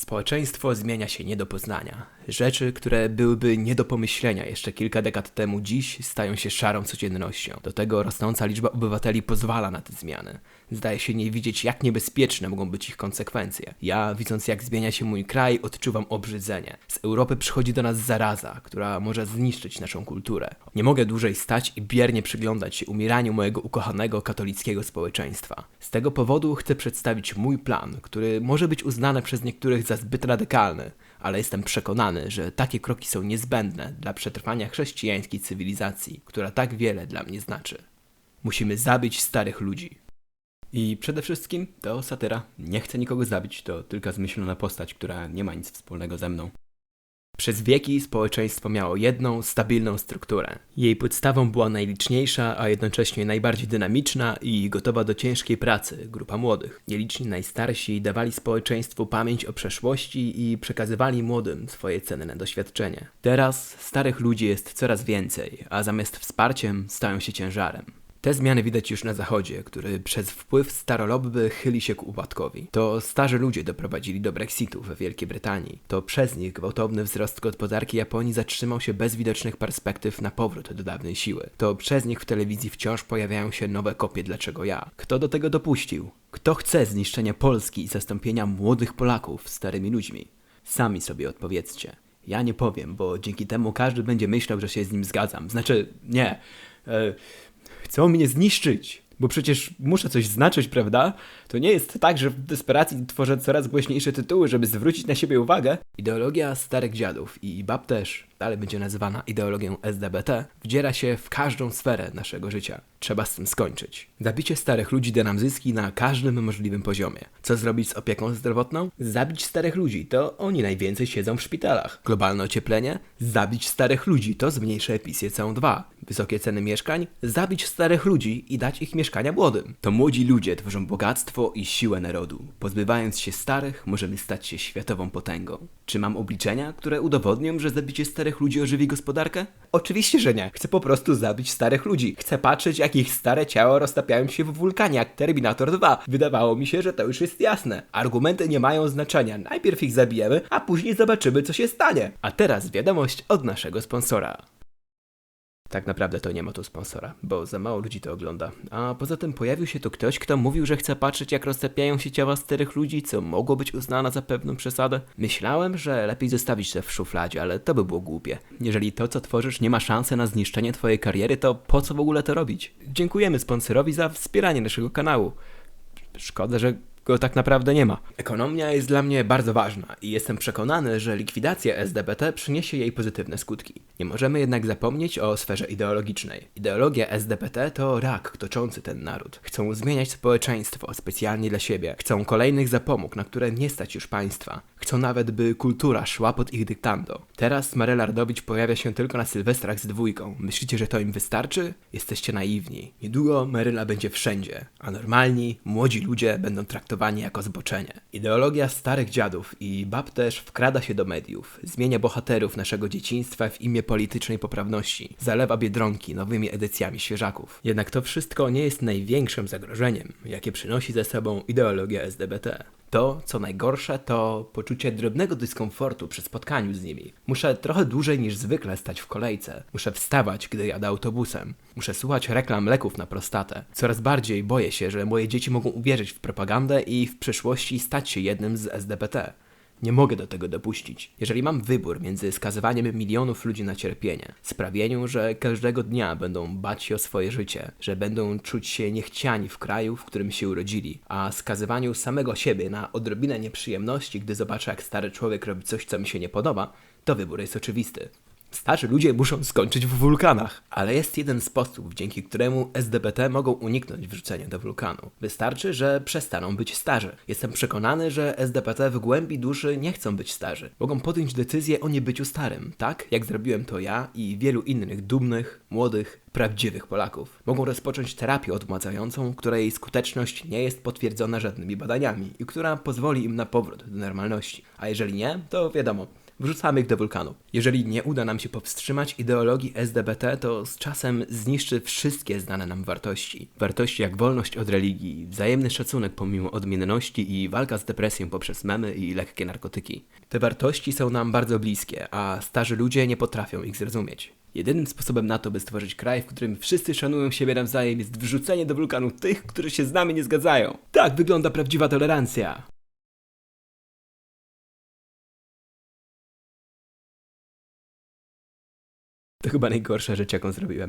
Społeczeństwo zmienia się nie do poznania. Rzeczy, które byłyby nie do pomyślenia jeszcze kilka dekad temu, dziś stają się szarą codziennością. Do tego rosnąca liczba obywateli pozwala na te zmiany. Zdaje się nie widzieć, jak niebezpieczne mogą być ich konsekwencje. Ja, widząc jak zmienia się mój kraj, odczuwam obrzydzenie. Z Europy przychodzi do nas zaraza, która może zniszczyć naszą kulturę. Nie mogę dłużej stać i biernie przyglądać się umieraniu mojego ukochanego katolickiego społeczeństwa. Z tego powodu chcę przedstawić mój plan, który może być uznany przez niektórych za zbyt radykalny, ale jestem przekonany, że takie kroki są niezbędne dla przetrwania chrześcijańskiej cywilizacji, która tak wiele dla mnie znaczy. Musimy zabić starych ludzi. I przede wszystkim to satyra. Nie chcę nikogo zabić, to tylko zmyślona postać, która nie ma nic wspólnego ze mną. Przez wieki społeczeństwo miało jedną, stabilną strukturę. Jej podstawą była najliczniejsza, a jednocześnie najbardziej dynamiczna i gotowa do ciężkiej pracy grupa młodych. Nieliczni najstarsi dawali społeczeństwu pamięć o przeszłości i przekazywali młodym swoje cenne doświadczenie. Teraz starych ludzi jest coraz więcej, a zamiast wsparciem stają się ciężarem. Te zmiany widać już na zachodzie, który przez wpływ starolobby chyli się ku upadkowi. To starzy ludzie doprowadzili do Brexitu we Wielkiej Brytanii. To przez nich gwałtowny wzrost gospodarki Japonii zatrzymał się bez widocznych perspektyw na powrót do dawnej siły. To przez nich w telewizji wciąż pojawiają się nowe kopie Dlaczego ja? Kto do tego dopuścił? Kto chce zniszczenia Polski i zastąpienia młodych Polaków starymi ludźmi? Sami sobie odpowiedzcie. Ja nie powiem, bo dzięki temu każdy będzie myślał, że się z nim zgadzam. Znaczy, nie. E, chcą mnie zniszczyć, bo przecież muszę coś znaczyć, prawda? To nie jest tak, że w desperacji tworzę coraz głośniejsze tytuły, żeby zwrócić na siebie uwagę. Ideologia starych dziadów i bab też, dalej będzie nazywana ideologią SDBT, wdziera się w każdą sferę naszego życia. Trzeba z tym skończyć. Zabicie starych ludzi da nam zyski na każdym możliwym poziomie. Co zrobić z opieką zdrowotną? Zabić starych ludzi, to oni najwięcej siedzą w szpitalach. Globalne ocieplenie? Zabić starych ludzi, to zmniejszy emisję CO2. Wysokie ceny mieszkań? Zabić starych ludzi i dać ich mieszkania młodym. To młodzi ludzie tworzą bogactwo i siłę narodu. Pozbywając się starych, możemy stać się światową potęgą. Czy mam obliczenia, które udowodnią, że zabicie starych ludzi ożywi gospodarkę? Oczywiście, że nie. Chcę po prostu zabić starych ludzi. Chcę patrzeć, jak ich stare ciała roztapiają się w wulkanie, jak Terminator 2. Wydawało mi się, że to już jest jasne. Argumenty nie mają znaczenia. Najpierw ich zabijemy, a później zobaczymy, co się stanie. A teraz wiadomość od naszego sponsora. Tak naprawdę to nie ma tu sponsora, bo za mało ludzi to ogląda. A poza tym pojawił się tu ktoś, kto mówił, że chce patrzeć jak roztapiają się ciała starych ludzi, co mogło być uznane za pewną przesadę. Myślałem, że lepiej zostawić to w szufladzie, ale to by było głupie. Jeżeli to, co tworzysz, nie ma szansy na zniszczenie twojej kariery, to po co w ogóle to robić? Dziękujemy sponsorowi za wspieranie naszego kanału. Szkoda, że go tak naprawdę nie ma. Ekonomia jest dla mnie bardzo ważna i jestem przekonany, że likwidacja SDBT przyniesie jej pozytywne skutki. Nie możemy jednak zapomnieć o sferze ideologicznej. Ideologia SDBT to rak toczący ten naród. Chcą zmieniać społeczeństwo specjalnie dla siebie. Chcą kolejnych zapomóg, na które nie stać już państwa. Chcą nawet, by kultura szła pod ich dyktando. Teraz Maryla Ardowicz pojawia się tylko na Sylwestrach z dwójką. Myślicie, że to im wystarczy? Jesteście naiwni. Niedługo Maryla będzie wszędzie, a normalni, młodzi ludzie będą traktowani jako zboczenie. Ideologia starych dziadów i bab też wkrada się do mediów, zmienia bohaterów naszego dzieciństwa w imię politycznej poprawności, zalewa biedronki nowymi edycjami świeżaków. Jednak to wszystko nie jest największym zagrożeniem, jakie przynosi ze sobą ideologia SDBT. To, co najgorsze, to poczucie drobnego dyskomfortu przy spotkaniu z nimi. Muszę trochę dłużej niż zwykle stać w kolejce. Muszę wstawać, gdy jadę autobusem. Muszę słuchać reklam leków na prostatę. Coraz bardziej boję się, że moje dzieci mogą uwierzyć w propagandę i w przyszłości stać się jednym z SDPT. Nie mogę do tego dopuścić. Jeżeli mam wybór między skazywaniem milionów ludzi na cierpienie, sprawieniem, że każdego dnia będą bać się o swoje życie, że będą czuć się niechciani w kraju, w którym się urodzili, a skazywaniu samego siebie na odrobinę nieprzyjemności, gdy zobaczę, jak stary człowiek robi coś, co mi się nie podoba, to wybór jest oczywisty. Starzy ludzie muszą skończyć w wulkanach. Ale jest jeden sposób, dzięki któremu SDBT mogą uniknąć wrzucenia do wulkanu. Wystarczy, że przestaną być starzy. Jestem przekonany, że SDBT w głębi duszy nie chcą być starzy. Mogą podjąć decyzję o niebyciu starym, tak jak zrobiłem to ja i wielu innych dumnych, młodych, prawdziwych Polaków. Mogą rozpocząć terapię odmładzającą, której skuteczność nie jest potwierdzona żadnymi badaniami i która pozwoli im na powrót do normalności. A jeżeli nie, to wiadomo, wrzucamy ich do wulkanu. Jeżeli nie uda nam się powstrzymać ideologii SDBT, to z czasem zniszczy wszystkie znane nam wartości. Wartości jak wolność od religii, wzajemny szacunek pomimo odmienności i walka z depresją poprzez memy i lekkie narkotyki. Te wartości są nam bardzo bliskie, a starzy ludzie nie potrafią ich zrozumieć. Jedynym sposobem na to, by stworzyć kraj, w którym wszyscy szanują siebie nawzajem, jest wrzucenie do wulkanu tych, którzy się z nami nie zgadzają. Tak wygląda prawdziwa tolerancja. To chyba najgorsza rzecz, jaką zrobiłem.